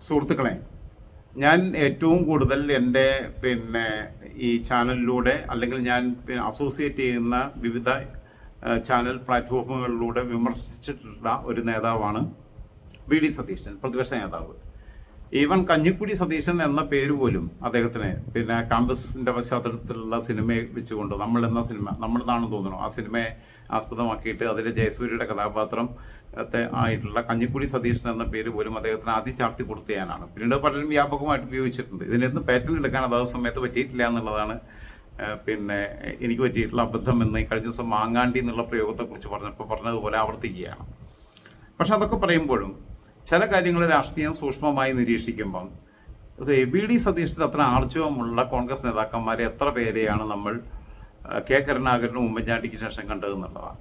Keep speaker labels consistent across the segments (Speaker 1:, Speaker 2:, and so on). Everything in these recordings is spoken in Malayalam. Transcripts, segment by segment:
Speaker 1: സുഹൃത്തുക്കളെ ഞാൻ ഏറ്റവും കൂടുതൽ എന്റെ പിന്നെ ഈ ചാനലിലൂടെ അല്ലെങ്കിൽ ഞാൻ അസോസിയേറ്റ് ചെയ്യുന്ന വിവിധ ചാനൽ പ്ലാറ്റ്ഫോമുകളിലൂടെ വിമർശിച്ചിട്ടുള്ള ഒരു നേതാവാണ് വി ഡി സതീശൻ പ്രതിപക്ഷ നേതാവ്. ഈവൻ കഞ്ഞിക്കുടി സതീശൻ എന്ന പേര് പോലും അദ്ദേഹത്തിന് പിന്നെ ക്യാമ്പസിന്റെ പശ്ചാത്തലത്തിലുള്ള സിനിമയെ വെച്ചുകൊണ്ട് നമ്മൾ എന്ന സിനിമ നമ്മളെന്നാണെന്ന് തോന്നുന്നു. ആ സിനിമയെ ആസ്പദമാക്കിയിട്ട് അതിലെ ജയസൂര്യയുടെ കഥാപാത്രം ആയിട്ടുള്ള കഞ്ഞിക്കുടി സതീശൻ എന്ന പേര് പോലും അദ്ദേഹത്തിന് ആദ്യം ചാർത്തി കൊടുത്തയാനാണ് പിന്നീട് പലരും വ്യാപകമായിട്ട് ഉപയോഗിച്ചിട്ടുണ്ട്. ഇതിനൊന്നും പാറ്റേൺ എടുക്കാൻ അതാത് സമയത്ത് പറ്റിയിട്ടില്ല എന്നുള്ളതാണ് പിന്നെ എനിക്ക് പറ്റിയിട്ടുള്ള അബദ്ധം എന്ന് കഴിഞ്ഞ ദിവസം മാങ്ങാണ്ടി എന്നുള്ള പ്രയോഗത്തെക്കുറിച്ച് പറഞ്ഞപ്പോൾ പറഞ്ഞതുപോലെ ആവർത്തിക്കുകയാണ്. പക്ഷെ അതൊക്കെ പറയുമ്പോഴും ചില കാര്യങ്ങൾ രാഷ്ട്രീയം സൂക്ഷ്മമായി നിരീക്ഷിക്കുമ്പം ബി ഡി സതീഷിന്റെ അത്ര ആർജവമുള്ള കോൺഗ്രസ് നേതാക്കന്മാരെ എത്ര പേരെയാണ് നമ്മൾ കെ കരുണാകരനും ഉമ്മൻചാണ്ടിക്ക് ശേഷം കണ്ടതെന്നുള്ളതാണ്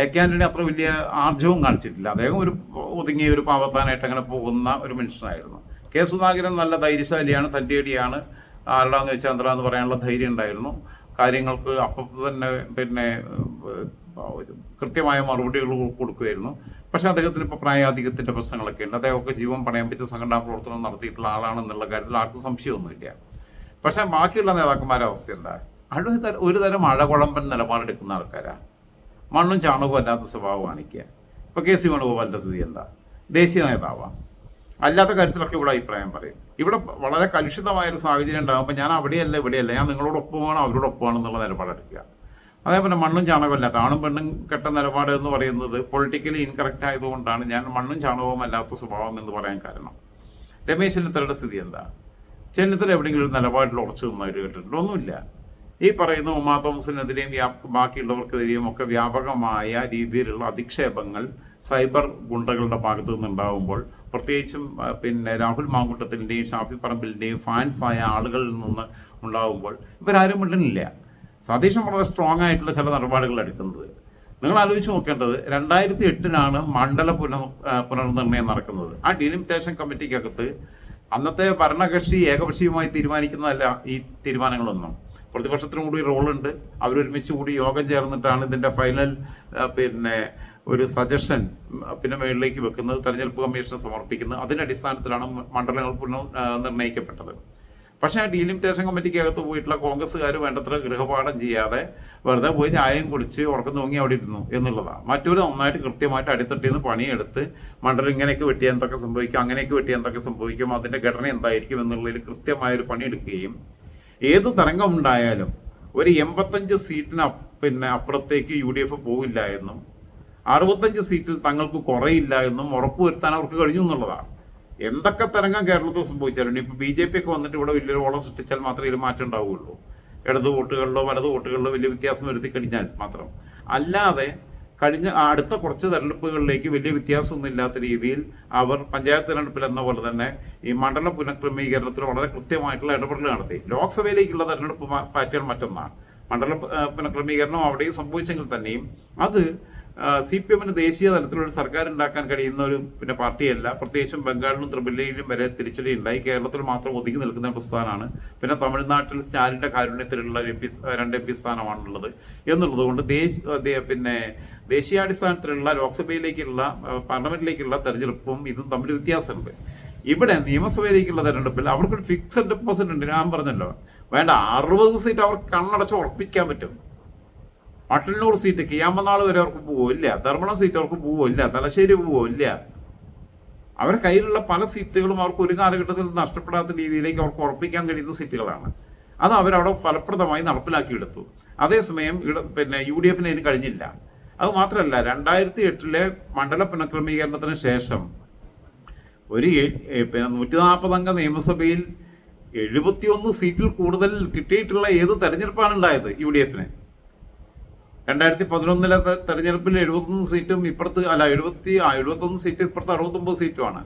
Speaker 1: എ കെ ആന്റണി അത്ര വലിയ ആർജവും കാണിച്ചിട്ടില്ല. അദ്ദേഹം ഒരു ഒതുങ്ങിയ ഒരു പാവത്താനായിട്ട് അങ്ങനെ പോകുന്ന ഒരു മനുഷ്യനായിരുന്നു. കെ സുധാകരൻ നല്ല ധൈര്യശാലിയാണ് തന്റെടിയാണ് ആരുടെന്ന് വെച്ചാൽ എന്താന്ന് പറയാനുള്ള ധൈര്യം ഉണ്ടായിരുന്നു. കാര്യങ്ങൾക്ക് അപ്പം തന്നെ പിന്നെ കൃത്യമായ മറുപടികൾ കൊടുക്കുമായിരുന്നു. പക്ഷെ അദ്ദേഹത്തിന് ഇപ്പോൾ പ്രായാധികത്തിന്റെ പ്രശ്നങ്ങളൊക്കെ ഉണ്ട്. അദ്ദേഹമൊക്കെ ജീവൻ പണയം വെച്ച് സംഘടനാ പ്രവർത്തനം നടത്തിയിട്ടുള്ള ആളാണെന്നുള്ള കാര്യത്തിൽ ആർക്കും സംശയമൊന്നുമില്ല. പക്ഷെ ബാക്കിയുള്ള നേതാക്കന്മാരുടെ അവസ്ഥ എന്താ? തരം ഒരു തരം അഴകുഴമ്പൻ നിലപാടെടുക്കുന്ന ആൾക്കാരാണ് മണ്ണും ചാണകവും അല്ലാത്ത സ്വഭാവം കാണിക്കുക. ഇപ്പോൾ കെ സി വേണുഗോപാലിന്റെ സ്ഥിതി എന്താ? ദേശീയ നേതാവാണ് അല്ലാത്ത കാര്യത്തിലൊക്കെ ഇവിടെ അഭിപ്രായം പറയും. ഇവിടെ വളരെ കലുഷിതമായ ഒരു സാഹചര്യം ഉണ്ടാകുമ്പോൾ ഞാൻ അവിടെയല്ല ഇവിടെയല്ല. ഞാൻ നിങ്ങളോടൊപ്പമാണ് അവരോടൊപ്പമാണെന്നുള്ള നിലപാടെടുക്കുക. അതേപോലെ മണ്ണും ചാണകമല്ല താണും പെണ്ണും കെട്ട നിലപാട് എന്ന് പറയുന്നത് പൊളിറ്റിക്കലി ഇൻകറക്റ്റ് ആയതുകൊണ്ടാണ്. ഞാൻ മണ്ണും ചാണകവും അല്ലാത്ത സ്വഭാവം എന്ന് പറയാൻ കാരണം. രമേശ് ചെന്നിത്തലയുടെ സ്ഥിതി എന്താ? ചെന്നിത്തല എവിടെയെങ്കിലും ഒരു നിലപാടിൽ ഉറച്ചു നിന്നായിട്ട് കേട്ടിട്ടുണ്ടോ. ഒന്നുമില്ല. ഈ പറയുന്ന ഉമാ തോമസിനെതിരെയും ബാക്കിയുള്ളവർക്കെതിരെയും ഒക്കെ വ്യാപകമായ രീതിയിലുള്ള അധിക്ഷേപങ്ങൾ സൈബർ ഗുണ്ടകളുടെ ഭാഗത്തു നിന്നുണ്ടാകുമ്പോൾ പ്രത്യേകിച്ചും പിന്നെ രാഹുൽ മാങ്കുട്ടത്തിന്റെയും ഷാഫി പറമ്പിലിന്റെയും ഫാൻസായ ആളുകളിൽ നിന്ന് ഉണ്ടാകുമ്പോൾ ഇവരാരും മിണ്ടുന്നില്ല. സതീശൻ വളരെ സ്ട്രോങ് ആയിട്ടുള്ള ചില നിലപാടുകൾ എടുക്കുന്നത്. നിങ്ങൾ ആലോചിച്ച് നോക്കേണ്ടത് രണ്ടായിരത്തി എട്ടിനാണ് മണ്ഡല പുനർ പുനർനിർണയം നടക്കുന്നത്. ആ ഡിലിമിറ്റേഷൻ കമ്മിറ്റിക്കകത്ത് അന്നത്തെ ഭരണകക്ഷി ഏകപക്ഷീയമായി തീരുമാനിക്കുന്നതല്ല ഈ തീരുമാനങ്ങളൊന്നും. പ്രതിപക്ഷത്തിനും കൂടി റോളുണ്ട് അവരൊരുമിച്ച് കൂടി യോഗം ചേർന്നിട്ടാണ് ഇതിന്റെ ഫൈനൽ പിന്നെ ഒരു സജഷൻ പിന്നെ മേളിലേക്ക് വെക്കുന്നത്. തെരഞ്ഞെടുപ്പ് കമ്മീഷന് സമർപ്പിക്കുന്നത്. അതിന്റെ അടിസ്ഥാനത്തിലാണ് മണ്ഡലങ്ങൾ പുനർ നിർണയിക്കപ്പെട്ടത്. പക്ഷേ ഡീലിമിറ്റേഷൻ കമ്മിറ്റിക്കകത്ത് പോയിട്ടുള്ള കോൺഗ്രസ്സുകാർ വേണ്ടത്ര ഗൃഹപാഠം ചെയ്യാതെ വെറുതെ പോയി ചായയും കുടിച്ച് ഉറക്കം തൂങ്ങി അവിടെ ഇരുന്നു എന്നുള്ളതാണ് മറ്റൊരു നന്നായിട്ട് കൃത്യമായിട്ട് അടിത്തട്ടിൽ നിന്ന് പണിയെടുത്ത് മണ്ഡലം ഇങ്ങനെയൊക്കെ വെട്ടിയാൽ എന്തൊക്കെ സംഭവിക്കും അങ്ങനെയൊക്കെ വെട്ടിയാൽ എന്തൊക്കെ സംഭവിക്കും അതിന്റെ ഘടന എന്തായിരിക്കും എന്നുള്ളതിൽ കൃത്യമായൊരു പണിയെടുക്കുകയും ഏത് തരംഗം ഉണ്ടായാലും ഒരു എൺപത്തഞ്ച് സീറ്റിന് പിന്നെ അപ്പുറത്തേക്ക് യു ഡി എഫ് പോവില്ല എന്നും അറുപത്തഞ്ച് സീറ്റിൽ തങ്ങൾക്ക് കുറയില്ല എന്നും ഉറപ്പുവരുത്താൻ അവർക്ക് കഴിഞ്ഞു എന്നുള്ളതാണ് എന്തൊക്കെ തരംഗം കേരളത്തിൽ സംഭവിച്ചാലും ഇപ്പൊ ബി ജെ പി ഒക്കെ വന്നിട്ട് ഇവിടെ വലിയൊരു ഓളം സൃഷ്ടിച്ചാൽ മാത്രമേ ഇതിൽ മാറ്റം ഉണ്ടാവുകയുള്ളൂ. ഇടത് വോട്ടുകളിലോ വലത് വോട്ടുകളിലോ വലിയ വ്യത്യാസം വരുത്തി കഴിഞ്ഞാൽ മാത്രം. അല്ലാതെ കഴിഞ്ഞ അടുത്ത കുറച്ച് തെരഞ്ഞെടുപ്പുകളിലേക്ക് വലിയ വ്യത്യാസമൊന്നും ഇല്ലാത്ത രീതിയിൽ അവർ പഞ്ചായത്ത് തെരഞ്ഞെടുപ്പിൽ എന്ന പോലെ തന്നെ ഈ മണ്ഡല പുനഃക്രമീകരണത്തിൽ വളരെ കൃത്യമായിട്ടുള്ള ഇടപെടൽ നടത്തി. ലോക്സഭയിലേക്കുള്ള തെരഞ്ഞെടുപ്പ് പാറ്റേൺ മറ്റൊന്നാണ്. മണ്ഡല പുനഃക്രമീകരണം അവിടെയും സംഭവിച്ചെങ്കിൽ തന്നെയും അത് സി പി എമ്മിന് ദേശീയ തലത്തിലൊരു സർക്കാർ ഉണ്ടാക്കാൻ കഴിയുന്ന ഒരു പിന്നെ പാർട്ടിയല്ല. പ്രത്യേകിച്ചും ബംഗാളിലും ത്രിപുരയിലും വരെ തിരിച്ചടി ഉണ്ടായി. കേരളത്തിൽ മാത്രം ഒതുങ്ങി നിൽക്കുന്ന ഒരു പ്രസ്ഥാനമാണ്. പിന്നെ തമിഴ്നാട്ടിൽ സ്റ്റാലിന്റെ കാരുണ്യത്തിലുള്ള എം പി രണ്ട് എം പി സ്ഥാനമാണുള്ളത് എന്നുള്ളത് കൊണ്ട് ദേശ ദേ- പിന്നെ ദേശീയാടിസ്ഥാനത്തിലുള്ള ലോക്സഭയിലേക്കുള്ള പാർലമെന്റിലേക്കുള്ള തെരഞ്ഞെടുപ്പും ഇതും തമ്മിൽ വ്യത്യാസമുണ്ട്. ഇവിടെ നിയമസഭയിലേക്കുള്ള തെരഞ്ഞെടുപ്പിൽ അവർക്കൊരു ഫിക്സഡ് ഡെപ്പോസിറ്റ് ഉണ്ട്. ഞാൻ പറഞ്ഞല്ലോ വേണ്ട അറുപത് സീറ്റ് അവർക്ക് കണ്ണടച്ച് ഉറപ്പിക്കാൻ പറ്റും. മട്ടന്നൂർ സീറ്റ് കിയാമനാൾ വരെ അവർക്ക് പോവില്ല. ധർമ്മടം സീറ്റ് അവർക്ക് പോവില്ല. തലശ്ശേരി പോവില്ല. അവരുടെ കയ്യിലുള്ള പല സീറ്റുകളും അവർക്ക് ഒരു കാലഘട്ടത്തിൽ നഷ്ടപ്പെടാത്ത രീതിയിലേക്ക് അവർക്ക് ഉറപ്പിക്കാൻ കഴിയുന്ന സീറ്റുകളാണ്. അത് അവരവിടെ ഫലപ്രദമായി നടപ്പിലാക്കിയെടുത്തു. അതേസമയം പിന്നെ യു ഡി എഫിന് അതിന് കഴിഞ്ഞില്ല. അത് മാത്രമല്ല രണ്ടായിരത്തി എട്ടിലെ മണ്ഡല പുനഃക്രമീകരണത്തിന് ശേഷം ഒരു പിന്നെ നൂറ്റി അംഗ നിയമസഭയിൽ എഴുപത്തിയൊന്ന് സീറ്റിൽ കൂടുതൽ കിട്ടിയിട്ടുള്ള ഏത് തെരഞ്ഞെടുപ്പാണ് ഉണ്ടായത് യു ഡി എഫിന്? രണ്ടായിരത്തി പതിനൊന്നിലെ തെരഞ്ഞെടുപ്പിൽ എഴുപത്തൊന്ന് സീറ്റും ഇപ്പുറത്ത് അല്ല എഴുപത്തി ആ എഴുപത്തൊന്ന് സീറ്റ് ഇപ്പുറത്ത് അറുപത്തൊമ്പത് സീറ്റുമാണ്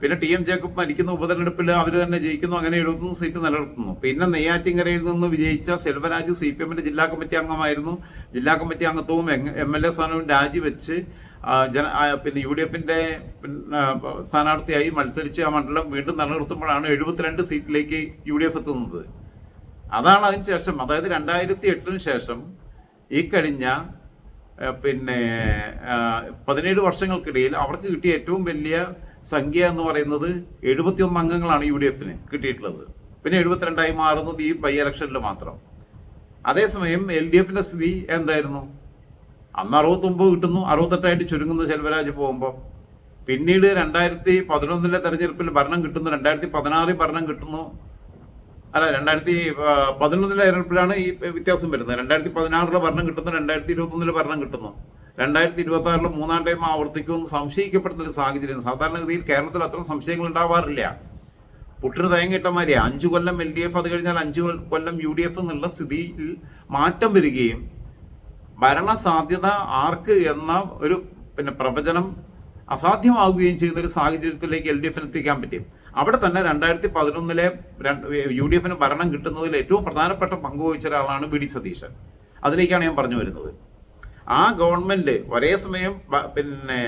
Speaker 1: പിന്നെ ടി എം ജേക്കബ് മരിക്കുന്ന ഉപതെരഞ്ഞെടുപ്പിൽ അവർ തന്നെ ജയിക്കുന്നു അങ്ങനെ എഴുപത്തൊന്ന് സീറ്റ് നിലനിർത്തുന്നു. പിന്നെ നെയ്യാറ്റിങ്കരയിൽ നിന്ന് വിജയിച്ച സെൽവരാജ് സി പി എമ്മിന്റെ ജില്ലാ കമ്മിറ്റി അംഗമായിരുന്നു. ജില്ലാ കമ്മിറ്റി അംഗത്വവും എം എൽ എ സ്ഥാനവും രാജിവെച്ച് ജന പിന്നെ യു ഡി എഫിന്റെ സ്ഥാനാർത്ഥിയായി മത്സരിച്ച് ആ മണ്ഡലം വീണ്ടും നിലനിർത്തുമ്പോഴാണ് എഴുപത്തിരണ്ട് സീറ്റിലേക്ക് യു ഡി എഫ് എത്തുന്നത്. അതാണ് അതിന് ശേഷം. അതായത് രണ്ടായിരത്തി എട്ടിന് ശേഷം ഈ കഴിഞ്ഞ പിന്നെ പതിനേഴ് വർഷങ്ങൾക്കിടയിൽ അവർക്ക് കിട്ടിയ ഏറ്റവും വലിയ സംഖ്യ എന്ന് പറയുന്നത് എഴുപത്തിയൊന്ന് അംഗങ്ങളാണ് യു ഡി എഫിന് കിട്ടിയിട്ടുള്ളത്. പിന്നെ എഴുപത്തിരണ്ടായി മാറുന്നത് ഈ ബൈ ഇലക്ഷനിൽ മാത്രം. അതേസമയം എൽ ഡി എഫിന്റെ സ്ഥിതി എന്തായിരുന്നു? അന്ന് അറുപത്തൊമ്പത് കിട്ടുന്നു അറുപത്തെട്ടായിട്ട് ചുരുങ്ങുന്നു ശെൽവരാജ് പോകുമ്പോൾ പിന്നീട് രണ്ടായിരത്തി പതിനൊന്നിലെ തെരഞ്ഞെടുപ്പിൽ ഭരണം കിട്ടുന്നു രണ്ടായിരത്തി പതിനാറിൽ ഭരണം കിട്ടുന്നു. അല്ല രണ്ടായിരത്തി പതിനൊന്നിലെ തെരഞ്ഞെടുപ്പിലാണ് ഈ വ്യത്യാസം വരുന്നത്. രണ്ടായിരത്തി പതിനാറിലെ ഭരണം കിട്ടുന്നു രണ്ടായിരത്തി ഇരുപത്തൊന്നിലെ ഭരണം കിട്ടുന്നു. രണ്ടായിരത്തി ഇരുപത്തി ആറിലും മൂന്നാം ടൈം ആവർത്തിക്കുമെന്ന് സംശയിക്കപ്പെടുന്ന ഒരു സാഹചര്യം. സാധാരണഗതിയിൽ കേരളത്തിൽ അത്ര സംശയങ്ങൾ ഉണ്ടാവാറില്ല. പുട്ടിന് തേങ്ങിട്ടമാരിയാ അഞ്ചു കൊല്ലം എൽ ഡി എഫ് അത് കഴിഞ്ഞാൽ അഞ്ചു കൊല്ലം യു ഡി എഫ് എന്നുള്ള സ്ഥിതിയിൽ മാറ്റം വരികയും ഭരണ സാധ്യത ആർക്ക് എന്ന ഒരു പിന്നെ പ്രവചനം അസാധ്യമാവുകയും ചെയ്യുന്ന ഒരു സാഹചര്യത്തിലേക്ക് എൽ ഡി എഫിന് എത്തിക്കാൻ പറ്റി. അവിടെ തന്നെ രണ്ടായിരത്തി പതിനൊന്നിലെ യു ഡി എഫിന് ഭരണം കിട്ടുന്നതിൽ ഏറ്റവും പ്രധാനപ്പെട്ട പങ്ക് വഹിച്ച ഒരാളാണ് വി ഡി സതീശൻ. അതിലേക്കാണ് ഞാൻ പറഞ്ഞു വരുന്നത്. ആ ഗവൺമെന്റ് ഒരേ സമയം പിന്നെ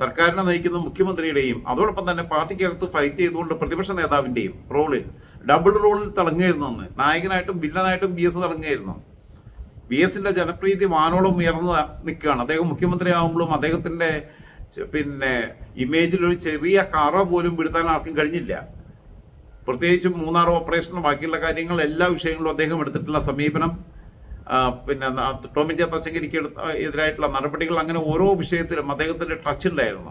Speaker 1: സർക്കാരിനെ നയിക്കുന്ന മുഖ്യമന്ത്രിയുടെയും അതോടൊപ്പം തന്നെ പാർട്ടിക്കകത്ത് ഫൈറ്റ് ചെയ്തുകൊണ്ട് പ്രതിപക്ഷ നേതാവിന്റെയും റോളിൽ ഡബിൾ റോളിൽ തിളങ്ങുകയായിരുന്നു അന്ന്. നായകനായിട്ടും വില്ലനായിട്ടും ബി എസ് തിളങ്ങുകയായിരുന്നു. ബി എസിന്റെ ജനപ്രീതി വാനോളം ഉയർന്ന് നിൽക്കുകയാണ്. അദ്ദേഹം മുഖ്യമന്ത്രി ആകുമ്പോഴും അദ്ദേഹത്തിന്റെ പിന്നെ ഇമേജിൽ ഒരു ചെറിയ കറ പോലും വിടുത്താൻ ആർക്കും കഴിഞ്ഞില്ല. പ്രത്യേകിച്ചും മൂന്നാർ ഓപ്പറേഷനും ബാക്കിയുള്ള കാര്യങ്ങൾ എല്ലാ വിഷയങ്ങളും അദ്ദേഹം എടുത്തിട്ടുള്ള സമീപനം. പിന്നെ ടോമിൻ ജെ എടുത്ത എതിരായിട്ടുള്ള നടപടികൾ അങ്ങനെ ഓരോ വിഷയത്തിലും അദ്ദേഹത്തിന്റെ ടച്ച് ഉണ്ടായിരുന്നു.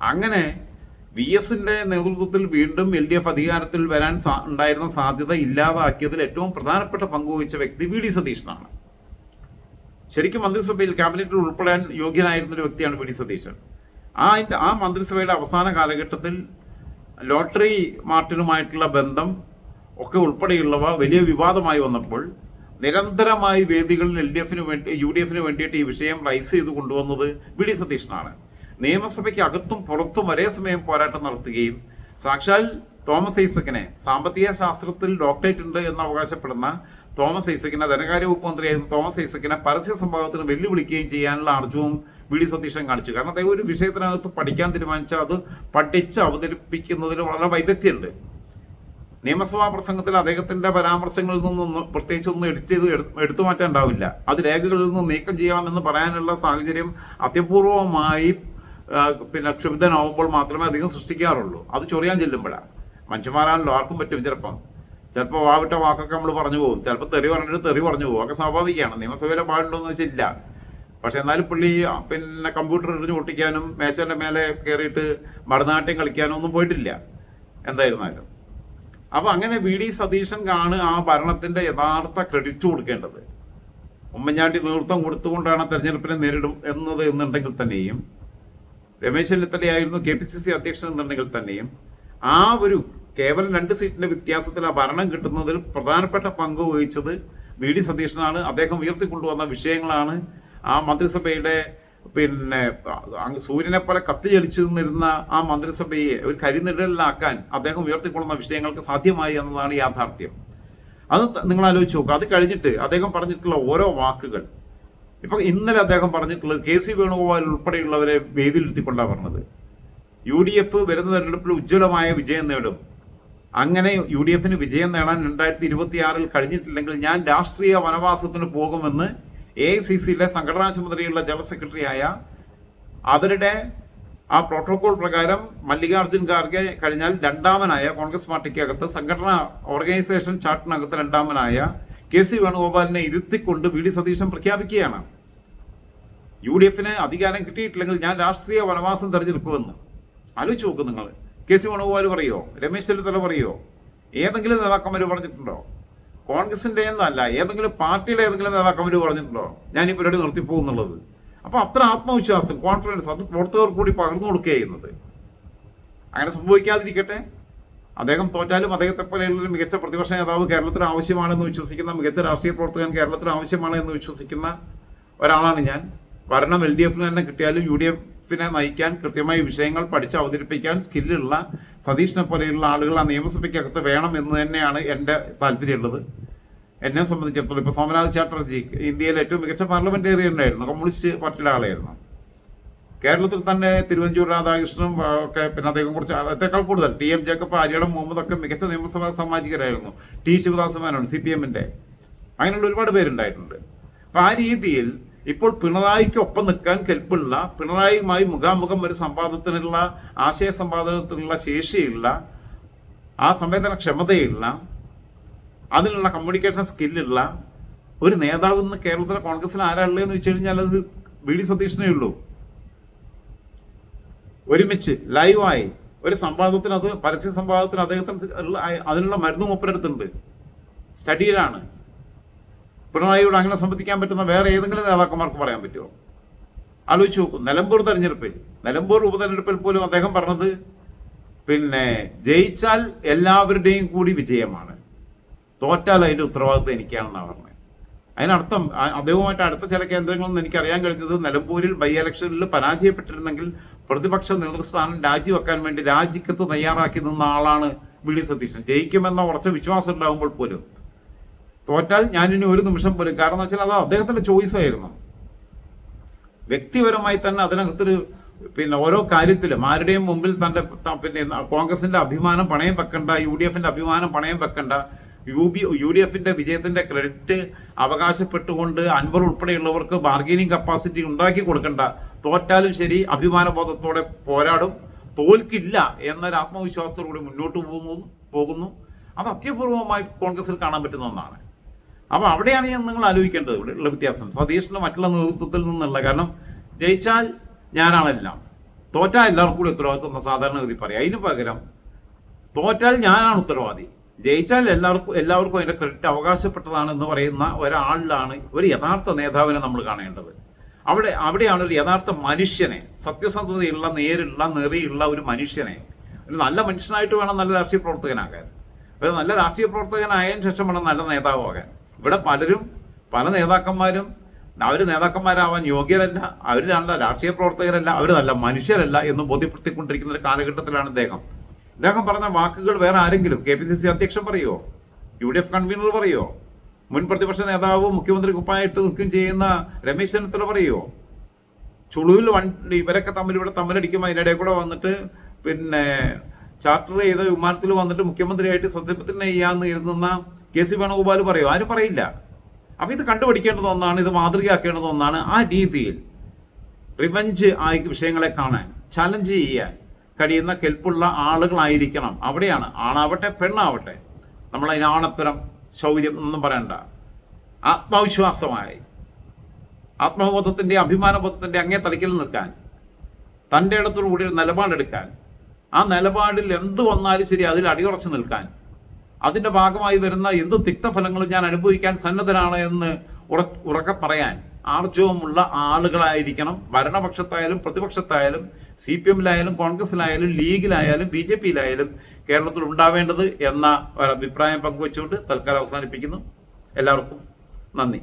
Speaker 1: അങ്ങനെ വി എസിന്റെ നേതൃത്വത്തിൽ വീണ്ടും എൽ ഡി എഫ് അധികാരത്തിൽ വരാൻ സാ- ഉണ്ടായിരുന്ന സാധ്യത ഇല്ലാതാക്കിയതിൽ ഏറ്റവും പ്രധാനപ്പെട്ട പങ്കുവഹിച്ച വ്യക്തി വി ഡി സതീശനാണ്. ശരിക്കും മന്ത്രിസഭയിൽ ക്യാബിനറ്റിൽ ഉൾപ്പെടാൻ യോഗ്യനായിരുന്ന ഒരു വ്യക്തിയാണ് വി ഡി സതീശൻ. ആ ആ മന്ത്രിസഭയുടെ അവസാന കാലഘട്ടത്തിൽ ലോട്ടറി മാർട്ടിനുമായിട്ടുള്ള ബന്ധം ഒക്കെ ഉൾപ്പെടെയുള്ളവ വലിയ വിവാദമായി വന്നപ്പോൾ നിരന്തരമായി വേദികളിൽ എൽ ഡി എഫിന് വേണ്ടി യു ഡി എഫിന് വേണ്ടിയിട്ട് ഈ വിഷയം റൈസ് ചെയ്ത് കൊണ്ടുവന്നത് വി ഡി സതീശനാണ്. നിയമസഭയ്ക്ക് അകത്തും പുറത്തും ഒരേ സമയം പോരാട്ടം നടത്തുകയും സാക്ഷാൽ തോമസ് ഐസക്കിനെ സാമ്പത്തിക ശാസ്ത്രത്തിൽ ഡോക്ടറേറ്റ് ഉണ്ട് എന്ന് അവകാശപ്പെടുന്ന തോമസ് ഐസക്കിനെ ധനകാര്യ വകുപ്പ് മന്ത്രിയായിരുന്ന തോമസ് ഐസക്കിനെ പരസ്യ സംഭവത്തിന് വെല്ലുവിളിക്കുകയും ചെയ്യാനുള്ള അർജവും വി ഡി സതീശൻ കാണിച്ചു. കാരണം അദ്ദേഹം ഒരു വിഷയത്തിനകത്ത് പഠിക്കാൻ തീരുമാനിച്ചാൽ അത് പഠിച്ച് അവതരിപ്പിക്കുന്നതിൽ വളരെ വൈദഗ്ധ്യമുണ്ട്. നിയമസഭാ പ്രസംഗത്തിൽ അദ്ദേഹത്തിന്റെ പരാമർശങ്ങളിൽ നിന്നൊന്നും പ്രത്യേകിച്ച് ഒന്നും എഡിറ്റ് ചെയ്ത് എടു- എടുത്തു മാറ്റാൻ ഉണ്ടാവില്ല അത് രേഖകളിൽ നിന്ന് നീക്കം ചെയ്യണമെന്ന് പറയാനുള്ള സാഹചര്യം അത്യപൂർവമായി പിന്നെ ക്ഷുഭിതനാവുമ്പോൾ മാത്രമേ അധികം സൃഷ്ടിക്കാറുള്ളൂ. അത് ചൊറിയാൻ ചെല്ലുമ്പോഴാണ് മനുഷ്യന്മാരാണല്ലോ ആർക്കും പറ്റും ചിലപ്പം. ചിലപ്പോൾ വാവിട്ട വാക്കൊക്കെ നമ്മൾ പറഞ്ഞു പോകും. ചിലപ്പോൾ തെറി പറഞ്ഞിട്ട് തെറി പറഞ്ഞു പോകും. ഒക്കെ സ്വാഭാവികമാണ്. നിയമസഭയിലെ പാടുണ്ടോ എന്ന് വെച്ചില്ല പക്ഷെ എന്നാലും പുള്ളി പിന്നെ കമ്പ്യൂട്ടർ എറിഞ്ഞു പൊട്ടിക്കാനും മേച്ചന്റെ മേലെ കയറിയിട്ട് ഭരതനാട്യം കളിക്കാനും ഒന്നും പോയിട്ടില്ല. എന്തായിരുന്നാലും. അപ്പൊ അങ്ങനെ വി ഡി സതീശൻ ആണ് ആ ഭരണത്തിന്റെ യഥാർത്ഥ ക്രെഡിറ്റ് കൊടുക്കേണ്ടത്. ഉമ്മൻചാണ്ടി നേതൃത്വം കൊടുത്തുകൊണ്ടാണ് തെരഞ്ഞെടുപ്പിനെ നേരിടും എന്നത് എന്നുണ്ടെങ്കിൽ തന്നെയും രമേശ് ചെന്നിത്തലയായിരുന്നു കെ പി സി സി അധ്യക്ഷൻ എന്നുണ്ടെങ്കിൽ തന്നെയും ആ ഒരു കേവലം രണ്ട് സീറ്റിന്റെ വ്യത്യാസത്തിൽ ആ ഭരണം കിട്ടുന്നതിൽ പ്രധാനപ്പെട്ട പങ്ക് വഹിച്ചത് വി ഡി സതീശനാണ്. അദ്ദേഹം ഉയർത്തിക്കൊണ്ടുവന്ന വിഷയങ്ങളാണ് ആ മന്ത്രിസഭയുടെ പിന്നെ സൂര്യനെ പോലെ കത്തിജലിച്ചു നിന്നിരുന്ന ആ മന്ത്രിസഭയെ ഒരു കരിനിഴലിലാക്കാൻ അദ്ദേഹം ഉയർത്തിക്കൊള്ളുന്ന വിഷയങ്ങൾക്ക് സാധ്യമായി എന്നതാണ് യാഥാർത്ഥ്യം. അത് നിങ്ങൾ ആലോചിച്ച് നോക്കുക അത് കഴിഞ്ഞിട്ട് അദ്ദേഹം പറഞ്ഞിട്ടുള്ള ഓരോ വാക്കുകൾ. ഇപ്പൊ ഇന്നലെ അദ്ദേഹം പറഞ്ഞിട്ടുള്ളത് കെ സി വേണുഗോപാൽ ഉൾപ്പെടെയുള്ളവരെ വേദിയിലിരുത്തിക്കൊണ്ടാണ് പറഞ്ഞത്. യു ഡി എഫ് വരുന്ന തെരഞ്ഞെടുപ്പിൽ ഉജ്ജ്വലമായ വിജയം നേടും. അങ്ങനെ യു ഡി എഫിന് വിജയം നേടാൻ രണ്ടായിരത്തി ഇരുപത്തിയാറിൽ കഴിഞ്ഞിട്ടില്ലെങ്കിൽ ഞാൻ രാഷ്ട്രീയ വനവാസത്തിന് പോകുമെന്ന് എ ഐ സി സിയിലെ സംഘടനാ ചുമതലയുള്ള ജനറൽ സെക്രട്ടറിയായ അവരുടെ ആ പ്രോട്ടോകോൾ പ്രകാരം മല്ലികാർജുൻ ഖാർഗെ കഴിഞ്ഞാൽ രണ്ടാമനായ കോൺഗ്രസ് പാർട്ടിക്കകത്ത് സംഘടനാ ഓർഗനൈസേഷൻ ചാർട്ടിനകത്ത് രണ്ടാമനായ കെ സി വേണുഗോപാലിനെ ഇരുത്തിക്കൊണ്ട് വി ഡി സതീശൻ പ്രഖ്യാപിക്കുകയാണ്. യു ഡി എഫിന് അധികാരം കിട്ടിയിട്ടില്ലെങ്കിൽ ഞാൻ രാഷ്ട്രീയ വനവാസം തെരഞ്ഞെടുക്കുമെന്ന്. ആലോചിച്ച് നോക്കും നിങ്ങൾ. കെ സി വേണുഗോപാൽ പറയോ? രമേശ് ചെന്നിത്തല പറയോ? ഏതെങ്കിലും നേതാക്കന്മാർ പറഞ്ഞിട്ടുണ്ടോ? കോൺഗ്രസിന്റെ എന്നല്ല ഏതെങ്കിലും പാർട്ടിയുടെ ഏതെങ്കിലും നേതാക്കന്മാർ പറഞ്ഞിട്ടുണ്ടോ? ഞാൻ ഈ പരിപാടി നിർത്തിപ്പോകുന്നുള്ളത്. അപ്പൊ അത്ര ആത്മവിശ്വാസം കോൺഫിഡൻസ് അത് പുറത്തവർ കൂടി പകർന്നു കൊടുക്കുക ചെയ്യുന്നത്. അങ്ങനെ സംഭവിക്കാതിരിക്കട്ടെ. അദ്ദേഹം തോറ്റാലും അദ്ദേഹത്തെ പോലെയുള്ള മികച്ച പ്രതിപക്ഷ നേതാവ് കേരളത്തിന് ആവശ്യമാണെന്ന് വിശ്വസിക്കുന്ന മികച്ച രാഷ്ട്രീയ പ്രവർത്തകൻ കേരളത്തിന് ആവശ്യമാണ് എന്ന് വിശ്വസിക്കുന്ന ഒരാളാണ് ഞാൻ. ഭരണം എൽ ഡി എഫിന് തന്നെ കിട്ടിയാലും യു ഡി എഫിനെ നയിക്കാൻ കൃത്യമായി വിഷയങ്ങൾ പഠിച്ച് അവതരിപ്പിക്കാൻ സ്കില്ലുള്ള സതീഷിനെ പോലെയുള്ള ആളുകൾ ആ നിയമസഭയ്ക്കകത്ത് വേണം എന്ന് തന്നെയാണ് എന്റെ താല്പര്യമുള്ളത്. എന്നെ സംബന്ധിച്ചിടത്തോളം ഇപ്പോൾ സോമനാഥ് ചാറ്റർജി ഇന്ത്യയിലെ ഏറ്റവും മികച്ച പാർലമെന്റേറിയൻ ആയിരുന്നു കമ്മ്യൂണിസ്റ്റ് പാർട്ടിയുടെ ആളായിരുന്നു. കേരളത്തിൽ തന്നെ തിരുവഞ്ചൂർ രാധാകൃഷ്ണനും ഒക്കെ പിന്നെ അദ്ദേഹം കുറച്ച് അതേക്കാൾ കൂടുതൽ T M Jacob Aryadan Muhammad ഒക്കെ മികച്ച നിയമസഭാ സാമാജികരായിരുന്നു. T Sivadas Menon C P എമ്മിന്റെ. അങ്ങനെയുള്ള ഒരുപാട് പേരുണ്ടായിട്ടുണ്ട്. അപ്പോൾ ആ രീതിയിൽ ഇപ്പോൾ പിണറായിക്ക് ഒപ്പം നിൽക്കാൻ കെൽപ്പുള്ള പിണറായിയുമായി മുഖാമുഖം ഒരു സംവാദത്തിനുള്ള ആശയ സംവാദത്തിനുള്ള ശേഷിയുള്ള ആ സംവേദന സംവേദനക്ഷമതയുള്ള അതിനുള്ള കമ്മ്യൂണിക്കേഷൻ സ്കില്ലുള്ള ഒരു നേതാവ് ഇന്ന് കേരളത്തിലെ കോൺഗ്രസിൽ ആരാളുള്ളതെന്ന് വെച്ച് കഴിഞ്ഞാൽ അത് വി ഡി സതീഷിനേ ഉള്ളൂ. ഒരുമിച്ച് ലൈവായി ഒരു സംവാദത്തിന് അത് പരസ്യ സംവാദത്തിന് അദ്ദേഹത്തിന് അതിനുള്ള മരുന്ന് മൂപ്പരെടുത്തുണ്ട് സ്റ്റഡിയിലാണ്. പിണറായിയോട് അങ്ങനെ സംബന്ധിക്കാൻ പറ്റുന്ന വേറെ ഏതെങ്കിലും നേതാക്കന്മാർക്ക് പറയാൻ പറ്റുമോ? ആലോചിച്ച് നോക്കും. നിലമ്പൂർ തെരഞ്ഞെടുപ്പിൽ നിലമ്പൂർ ഉപതെരഞ്ഞെടുപ്പിൽ പോലും അദ്ദേഹം പറഞ്ഞത് പിന്നെ ജയിച്ചാൽ എല്ലാവരുടെയും കൂടി വിജയമാണ്. തോറ്റാൽ അതിന്റെ ഉത്തരവാദിത്വം എനിക്കാണെന്നാണ് പറഞ്ഞത്. അതിനർത്ഥം അദ്ദേഹവുമായിട്ട് അടുത്ത ചില കേന്ദ്രങ്ങളെന്ന് എനിക്ക് അറിയാൻ കഴിഞ്ഞത് നിലമ്പൂരിൽ ബൈ ഇലക്ഷനിൽ പരാജയപ്പെട്ടിരുന്നെങ്കിൽ പ്രതിപക്ഷ നേതൃസ്ഥാനം രാജിവെക്കാൻ വേണ്ടി രാജിക്കത്ത് തയ്യാറാക്കി നിന്ന ആളാണ് വി ഡി സതീശൻ. ജയിക്കുമെന്ന ഉറച്ച വിശ്വാസം ഉണ്ടാകുമ്പോൾ പോലും തോറ്റാൽ ഞാനിനി ഒരു നിമിഷം പോലും. കാരണം എന്ന് വെച്ചാൽ അത് അദ്ദേഹത്തിന്റെ ചോയ്സ് ആയിരുന്നു. വ്യക്തിപരമായി തന്നെ അതിനകത്തൊരു പിന്നെ ഓരോ കാര്യത്തിലും ആരുടെയും മുമ്പിൽ തന്റെ പിന്നെ കോൺഗ്രസിന്റെ അഭിമാനം പണയം വെക്കണ്ട യു ഡി എഫിന്റെ അഭിമാനം പണയം വെക്കണ്ട യു ബി യു ഡി എഫിന്റെ വിജയത്തിന്റെ ക്രെഡിറ്റ് അവകാശപ്പെട്ടുകൊണ്ട് അൻവർ ഉൾപ്പെടെയുള്ളവർക്ക് ബാർഗൈനിങ് കപ്പാസിറ്റി ഉണ്ടാക്കി കൊടുക്കണ്ട. തോറ്റാലും ശരി അഭിമാനബോധത്തോടെ പോരാടും. തോൽക്കില്ല എന്നൊരു ആത്മവിശ്വാസത്തോടുകൂടി മുന്നോട്ട് പോകുന്നു. പോകുന്നു. അത് അത്യപൂർവമായി കോൺഗ്രസിൽ കാണാൻ പറ്റുന്ന ഒന്നാണ്. അപ്പൊ അവിടെയാണ് ഞാൻ നിങ്ങൾ ആലോചിക്കേണ്ടത്. ഇവിടെയുള്ള വ്യത്യാസം. സതീഷിന്റെ മറ്റുള്ള നേതൃത്വത്തിൽ നിന്നുള്ള കാരണം ജയിച്ചാൽ ഞാനാണെല്ലാം തോറ്റാൽ എല്ലാവർക്കും കൂടി ഉത്തരവാദിത്വം സാധാരണ സാധാരണഗതി പറയാം. അതിന് പകരം തോറ്റാൽ ഞാനാണ് ഉത്തരവാദി. ജയിച്ചാൽ എല്ലാവർക്കും എല്ലാവർക്കും അതിന്റെ ക്രെഡിറ്റ് അവകാശപ്പെട്ടതാണ് എന്ന് പറയുന്ന ഒരാളിലാണ് ഒരു യഥാർത്ഥ നേതാവിനെ നമ്മൾ കാണേണ്ടത്. അവിടെ അവിടെയാണ് ഒരു യഥാർത്ഥ മനുഷ്യനെ സത്യസന്ധതയുള്ള നേരുള്ള നെറിയുള്ള ഒരു മനുഷ്യനെ ഒരു നല്ല മനുഷ്യനായിട്ട് വേണം നല്ല രാഷ്ട്രീയ പ്രവർത്തകനാകാൻ. ഒരു നല്ല രാഷ്ട്രീയ പ്രവർത്തകനായതിനു ശേഷം വേണം നല്ല നേതാവാകാൻ. ഇവിടെ പലരും പല നേതാക്കന്മാരും അവർ നേതാക്കന്മാരാവാൻ യോഗ്യരല്ല അവർ നല്ല രാഷ്ട്രീയ പ്രവർത്തകരല്ല അവർ നല്ല മനുഷ്യരല്ല എന്ന് ബോധ്യപ്പെടുത്തിക്കൊണ്ടിരിക്കുന്ന ഒരു കാലഘട്ടത്തിലാണ് അദ്ദേഹം അദ്ദേഹം പറഞ്ഞ വാക്കുകൾ വേറെ ആരെങ്കിലും കെ പി സി സി അധ്യക്ഷൻ പറയുമോ യു ഡി എഫ് കൺവീനർ പറയുമോ മുൻ പ്രതിപക്ഷ നേതാവ് മുഖ്യമന്ത്രി കുപ്പായിട്ട് നിൽക്കുകയും ചെയ്യുന്ന രമേശ് ചെന്നിത്തല പറയുമോ ചുളുവിൽ വൺ ഇവരൊക്കെ തമ്മിൽ ഇവിടെ തമ്മിലടിക്കുമ്പോൾ അതിനിടയിൽ കൂടെ വന്നിട്ട് പിന്നെ ചാർട്ടർ ചെയ്ത വിമാനത്തിൽ വന്നിട്ട് മുഖ്യമന്ത്രിയായിട്ട് സത്യപ്രതിജ്ഞ ചെയ്യാന്ന് ഇരുന്ന കെ സി വേണുഗോപാൽ പറയോ? ആരും പറയില്ല. അപ്പം ഇത് കണ്ടുപിടിക്കേണ്ടത് ഒന്നാണ് ഇത് മാതൃകയാക്കേണ്ടത് ഒന്നാണ് ആ രീതിയിൽ റിവഞ്ച് ആയി വിഷയങ്ങളെ കാണാൻ ചലഞ്ച് ചെയ്യാൻ കഴിയുന്ന കെൽപ്പുള്ള ആളുകളായിരിക്കണം. അവിടെയാണ് ആണാവട്ടെ പെണ്ണാവട്ടെ. നമ്മൾ അതിന് ആണത്തരം ശൗര്യം ഒന്നും പറയണ്ട. ആത്മവിശ്വാസമായി. ആത്മബോധത്തിന്റെ അഭിമാനബോധത്തിന്റെ അങ്ങേ തലയ്ക്കിൽ നിൽക്കാൻ തന്റെ ഇടത്തോടു കൂടി ഒരു നിലപാടെടുക്കാൻ ആ നിലപാടിൽ എന്ത് വന്നാലും ശരി അതിൽ അടിയുറച്ചു നിൽക്കാൻ അതിന്റെ ഭാഗമായി വരുന്ന എന്ത് തിക്തഫലങ്ങളും ഞാൻ അനുഭവിക്കാൻ സന്നദ്ധനാണ് എന്ന് ഉറ ഉറക്കെ പറയാൻ ആർജവമുള്ള ആളുകളായിരിക്കണം. ഭരണപക്ഷത്തായാലും പ്രതിപക്ഷത്തായാലും സി പി എമ്മിലായാലും കോൺഗ്രസിലായാലും ലീഗിലായാലും ബി ജെ പിയിലായാലും കേരളത്തിൽ ഉണ്ടാവേണ്ടത് എന്ന ഒരു അഭിപ്രായം പങ്കുവച്ചുകൊണ്ട് തൽക്കാലം അവസാനിപ്പിക്കുന്നു. എല്ലാവർക്കും നന്ദി.